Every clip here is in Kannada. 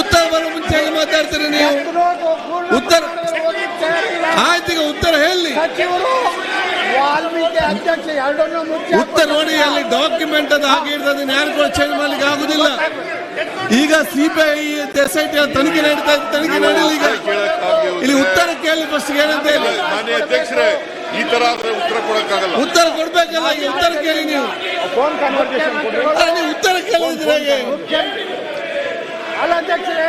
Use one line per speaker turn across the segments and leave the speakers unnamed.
ಉತ್ತರ ಬರೋ ಮುಂಚೆಗೆ ಮಾತಾಡ್ತೀರಿ ನೀವು. ಉತ್ತರ ಆಯ್ತು ಈಗ ಉತ್ತರ ಹೇಳಿ. ಉತ್ತರ ನೋಡಿ ಅಲ್ಲಿ ಡಾಕ್ಯುಮೆಂಟ್ ಅದು ಹಾಗೆ ಇರ್ತದೆ ಯಾರು ಕೂಡ ಚೇಂಜ್ ಮಾಡ್ಲಿಕ್ಕೆ ಆಗುದಿಲ್ಲ. ಈಗ ಸಿಬಿಐ ಎಸ್ ಐ ಟಿ ತನಿಖೆ ನಡೀತಾ ಇದೆ ತನಿಖೆ ನಡೀಲಿ ಈಗ. ಇಲ್ಲಿ ಉತ್ತರ ಕೇಳಿ ಫಸ್ಟ್ ಏನಂತ ಹೇಳಿ.
ಮಾನ್ಯ ಅಧ್ಯಕ್ಷರೇ ಈ ತರ ಆದ್ರೆ ಉತ್ತರ ಕೊಡಕ್ಕಾಗಲ್ಲ.
ಉತ್ತರ ಕೊಡ್ಬೇಕಲ್ಲ ಈಗ ಉತ್ತರ ಕೇಳಿ ನೀವು.
ಫೋನ್ ಕನ್ವರ್ಸೇಷನ್ ಕೊಡಿ
ಅಲ್ಲ, ಉತ್ತರ ಕೇಳಿದ್ರೆ ಹೇಗೆ?
ಅಲ್ಲ ಅಧ್ಯಕ್ಷರೇ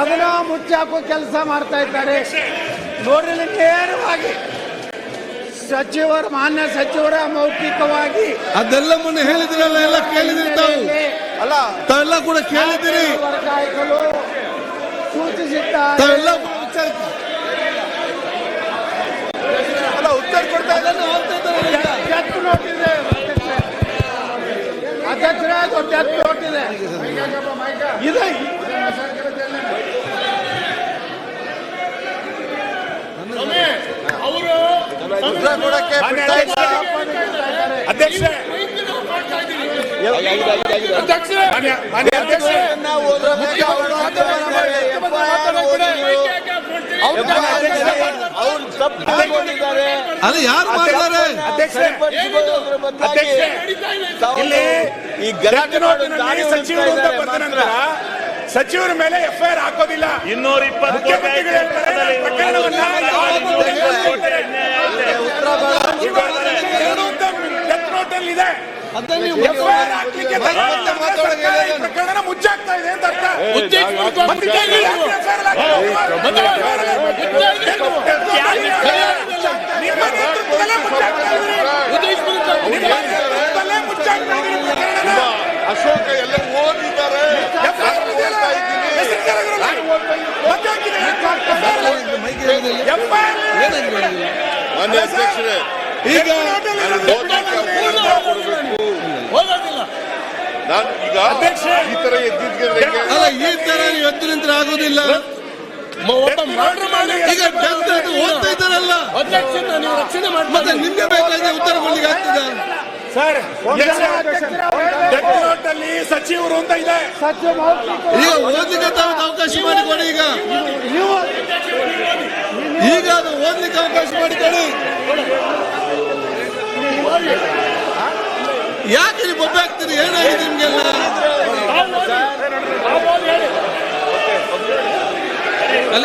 ಅದನ್ನ ಮುಚ್ಚಾಕೋ ಕೆಲಸ ಮಾಡ್ತಾ ಇದ್ದಾರೆ. ನೋಡ್ರಿ ಇಲ್ಲಿ ನೇರವಾಗಿ ಸಚಿವರು ಮಾನ್ಯ ಸಚಿವರ ಮೌಖಿಕವಾಗಿ
ಅದೆಲ್ಲ ಮೊನ್ನೆ ಹೇಳಿದ್ರಲ್ಲ ಎಲ್ಲ ಕೇಳಿದ್ರಿ ತಾವು
ಅಲ್ಲ
ತಾವೆಲ್ಲ ಕೂಡ ಕೇಳಿದಿರಿ.
ವರ್ಗಾಯಿಸಲು ಸೂಚಿಸಿದ್ದಾರೆ
ತಾವೆಲ್ಲ ಕೂಡ ವಿಚಾರ
ಅಲ್ಲ ಉತ್ತರ ಕೊಡ್ತಾ
ಅದನ್ನು ಹೋಗ್ತಾ ಇದ್ದಾರೆ ಈಗ.
ಡೆತ್ ನೋಟ್ ಇದೆ ಡೆತ್ ನೋಟ್ ಇದೆ. ಅಧ್ಯಕ್ಷ
ಉತ್ತರ
ಅಲ್ಲ ಯಾರು
ಮಾಡಿದ್ದಾರೆ? ಈ ಗಲಾಟೆ
ಸಚಿವರು ಅಂತ
ಹುಡುಕ್ತಾ
ನಂತರ ಸಚಿವರ ಮೇಲೆ ಎಫ್ಐಆರ್ ಹಾಕೋದಿಲ್ಲ.
ಇನ್ನೂರ ಇಪ್ಪತ್ತು
ಇದೆ ಬರೋದು
ಎರಡು ಅಂತ ಡೆತ್ ನೋಟ್ ಅಲ್ಲಿ ಇದೆ
ಅದನ್ನ ನೀವು
ಎಫ್ಐಆರ್ ಹಾಕ್ಲಿಕ್ಕೆ ತಯಾರಿಲ್ಲ. ಸರ್ಕಾರ ಈ ಪ್ರಕರಣ ಮುಚ್ಚಾಕ್ತಾ ಇದೆ ಅಂತ ಅರ್ಥ ಮತ್ತೆ ಯಾಕೆ FIR ಹಾಕ್ಲಿಲ್ಲ? ನಿಮ್ಮ ನೇತೃತ್ವದಲ್ಲೇ ಮುಚ್ಚಾಕ್ತಾ ಇದ್ದೀರಿ. ನಿಮ್ಮ ನೇತೃತ್ವದಲ್ಲೇ ಮುಚ್ಚಾಕ್ತಾ ಇದ್ದೀರಿ ಪ್ರಕರಣನ.
ಅಶೋಕ ಎಲ್ಲ ಓದಿದ್ದಾರೆ? ಮಾನ್ಯ ಅಧ್ಯಕ್ಷರೇ
ಈಗ
ನಾನು ಈಗ. ಈ ತರ
ಅಲ್ಲ ಈ ತರ ನೀವು ಎದ್ದು ನಿಂತ್ರೆ ಆಗುದಿಲ್ಲ ಈಗ ಓದ್ತಾ ಇದ್ದಾರಲ್ಲ ಮತ್ತೆ ನಿಮ್ಗೆ ಬೇಕಾದ್ರೆ ಉತ್ತರ ಕೊಡ್ಲಿಕ್ಕೆ ಆಗ್ತದ
ಸರ್ ಅಲ್ಲಿ ಸಚಿವರು ಅಂತ ಇದೆ.
ಈಗ ಓದಲಿಕ್ಕೆ ತಾವು ಅವಕಾಶ ಮಾಡಿಕೊಡಿ ಈಗ. ಈಗ ಅದು ಓದಲಿಕ್ಕೆ ಅವಕಾಶ ಮಾಡಿಕೊಡಿ. ಯಾಕೆ ನೀವು ಬೊಬ್ಬೆ ಹಾಕ್ತೀರಿ ಏನಾಗಿದೆ ನಿಮ್ಗೆಲ್ಲ